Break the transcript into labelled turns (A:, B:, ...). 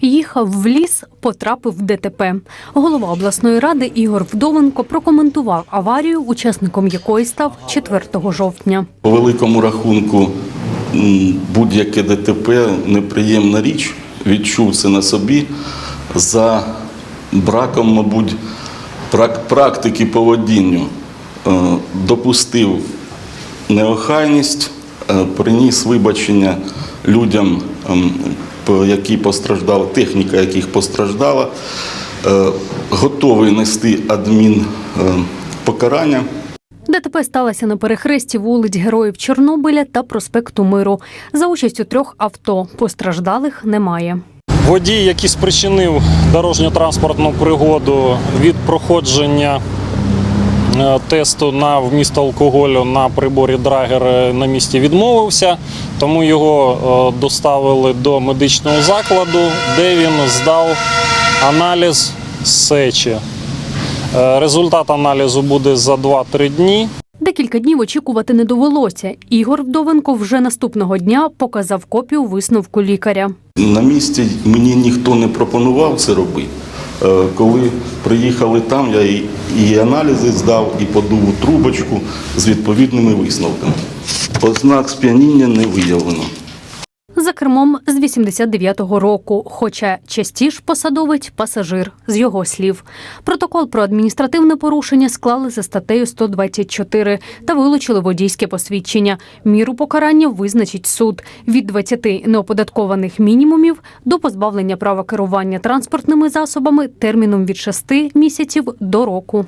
A: Їхав в ліс, потрапив в ДТП. Голова обласної ради Ігор Вдовенко прокоментував аварію, учасником якої став 4 жовтня.
B: По великому рахунку, будь-яке ДТП неприємна річ. Відчув це на собі за браком, мабуть, практики поведінню. Е, Допустив неохайність, е, приніс вибачення людям, ем, які постраждали, техніка яких постраждала. Е, Готовий нести адмін е, покарання.
A: ДТП сталося на перехресті вулиць Героїв Чорнобиля та проспекту Миру. За участю трьох авто постраждалих немає.
C: Водій, який спричинив дорожньо-транспортну пригоду від проходження е, тесту на вміст алкоголю на приборі Драгер е, на місці відмовився, тому його е, доставили до медичного закладу, де він здав аналіз сечі. Е, Результат аналізу буде за 2-3 дні.
A: Декілька днів очікувати не довелося. Ігор Вдовенко вже наступного дня показав копію висновку лікаря.
B: На місці мені ніхто не пропонував це робити. Е, Коли приїхали там, я і, аналізи здав, і подув у трубочку з відповідними висновками. Ознак сп'яніння не виявлено.
A: Кермом з 89-го року, хоча частіш посадовець пасажир, з його слів. Протокол про адміністративне порушення склали за статтею 124 та вилучили водійське посвідчення. Міру покарання визначить суд від 20 неоподаткованих мінімумів до позбавлення права керування транспортними засобами терміном від 6 місяців до року.